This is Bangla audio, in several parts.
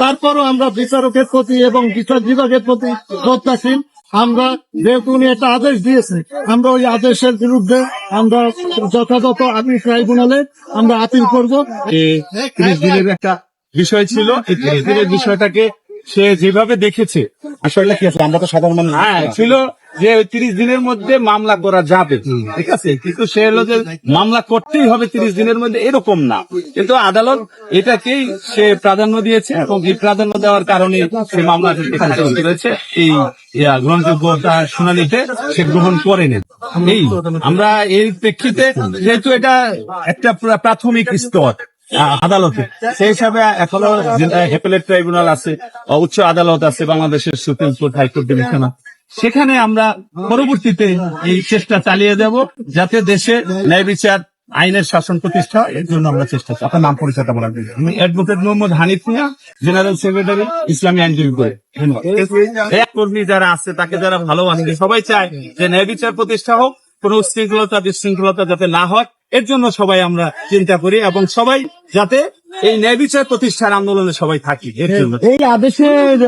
তারপরও আমরা বিচারকের প্রতি এবং বিচার বিভাগের প্রতি শ্রদ্ধাশীল আমরা যেহেতু উনি একটা আদেশ দিয়েছে আমরা ওই আদেশের বিরুদ্ধে আমরা যথাযথ আপিল ট্রাইব্যুনালে আমরা আপিল করব। তিরিশ দিনের একটা বিষয় ছিল এই তিরিশ দিনের বিষয়টাকে সে যেভাবে দেখেছে আসলে কি আছে? আমরা তো সাধারণ মানুষ। হ্যাঁ ছিল যে ওই তিরিশ দিনের মধ্যে মামলা করা যাবে। ঠিক আছে? কিন্তু সে হলো যে মামলা করতেই হবে তিরিশ দিনের মধ্যে এরকম না। কিন্তু আদালত এটাকেই সে প্রাধান্য দিয়েছে এবং এই প্রাধান্য দেওয়ার কারণে সে খারিজ করেছে এই গ্রহণযোগ্যতা শুনানিতে সে গ্রহণ করেনি এই আমরা এর প্রেক্ষিতে যেহেতু এটা একটা প্রাথমিক স্তর আদালতে সেই হিসাবে এখনও হেপেলেট ট্রাইব্যুনাল আছে উচ্চ আদালত আছে বাংলাদেশের সুপ্রিম কোর্ট হাইকোর্ট ডিভিশন সেখানে আমরা পরবর্তীতে এই চেষ্টা চালিয়ে যাব যাতে দেশে ন্যায় বিচার, আইনের শাসন প্রতিষ্ঠা, এর জন্য আমরা চেষ্টা আপনার নাম পরিচয়টা please। আমি advocate Mohammad Hanif Mia general secretary ইসলামী আইনজীবী করে এক কর্মী যারা আছে, তাকে যারা ভালোবাসে, সবাই চায় যে ন্যায় বিচার প্রতিষ্ঠা হোক, কোন উশৃঙ্খলতা বিশৃঙ্খলতা যাতে না হয়, এর জন্য সবাই আমরা চিন্তা করি এবং সবাই যাতে এই ন্যায় বিচার প্রতিষ্ঠার আন্দোলনে সবাই থাকি এর জন্য। এই আদেশের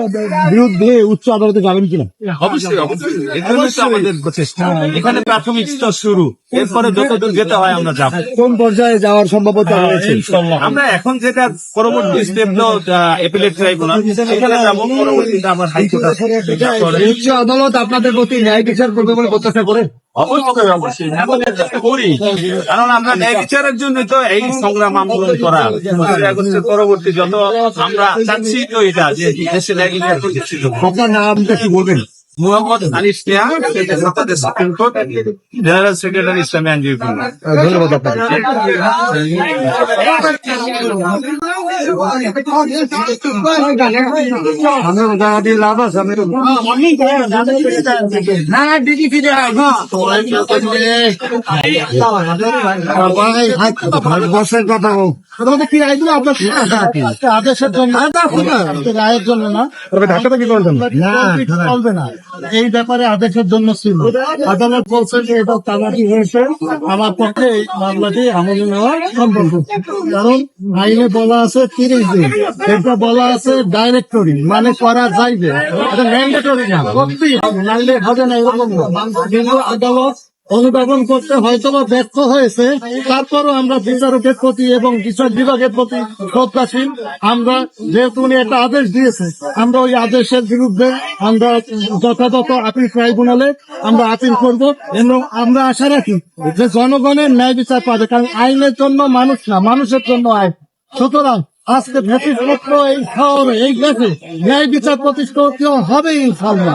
বিরুদ্ধে উচ্চ আদালতে যাবেন কিনা? অবশ্যই অবশ্যই। এর জন্য তো আমাদের প্রচেষ্টা। এখানে প্রাথমিক স্তর শুরু। এরপরে যতদূর যেতে হয় আমরা যাব। কোন পর্যায়ে যাওয়ার সম্ভাবনা রয়েছে? আমরা এখন যেটা পরবর্তী স্টেপ হলো এপিলেট ট্রাইব্যুনাল সেখানে যাব। পরবর্তীতে আমার হাইকোর্ট আছে। উচ্চ আদালত আপনাদের প্রতি ন্যায় বিচার করবে বলে প্রত্যাশা করেন করি? কারণ আমরা ন্যায় বিচারের জন্য তো এই সংগ্রাম আন্দোলন করা। আগস্টের পরবর্তী যত আমরা চাচ্ছি তো এটা যে দেশে ন্যায় বিচার আপনার নামটা কি বলবেন? Mohammad Hanif Mia Supreme Court general secretary ইসলামী আইনজীবী ধন্যবাদ আপনাকে আমি জায়গা দিয়ে লাভ আছে আমি না না দিদি ফিরে ভারতবর্ষের কথা হোক আদেশের জন্য রায়ের জন্য না ঢাকাটা কি করতেন না। চলবে না। এই ব্যাপারে আদেশের জন্য ছিল। আদালত বলছেন যে এটা তালাকি হয়েছে। আমার পক্ষে এই মামলাটি আমলে নেওয়া সম্ভব। কারণ আইনে বলা আছে তিরিশ দিন। এটা বলা আছে ডাইরেক্টরি মানে করা যাইবে। এটা ম্যান্ডেটরি না। করতেই হবে নাইলে হবে না, এরকম কিন্তু আদালত অনুধাবন করতে হয়তো বা ব্যর্থ হয়েছে, তারপরও আমরা বিচারকের প্রতি এবং বিচার বিভাগের প্রতি শ্রদ্ধাশীল। আমরা যেহেতু উনি একটা আদেশ দিয়েছে, আমরা ওই আদেশের বিরুদ্ধে আমরা যথাযথ আপিল ট্রাইব্যুনালে আমরা আপিল করব এবং আমরা আশা রাখি যে জনগণের ন্যায় বিচার পাবে, কারণ আইনের জন্য মানুষ না, মানুষের জন্য আইন। সুতরাং আজকে ভেটিপত্র এই শহরে, এই দেশে ন্যায় বিচার প্রতিষ্ঠা হবে ইনশাল্লাহ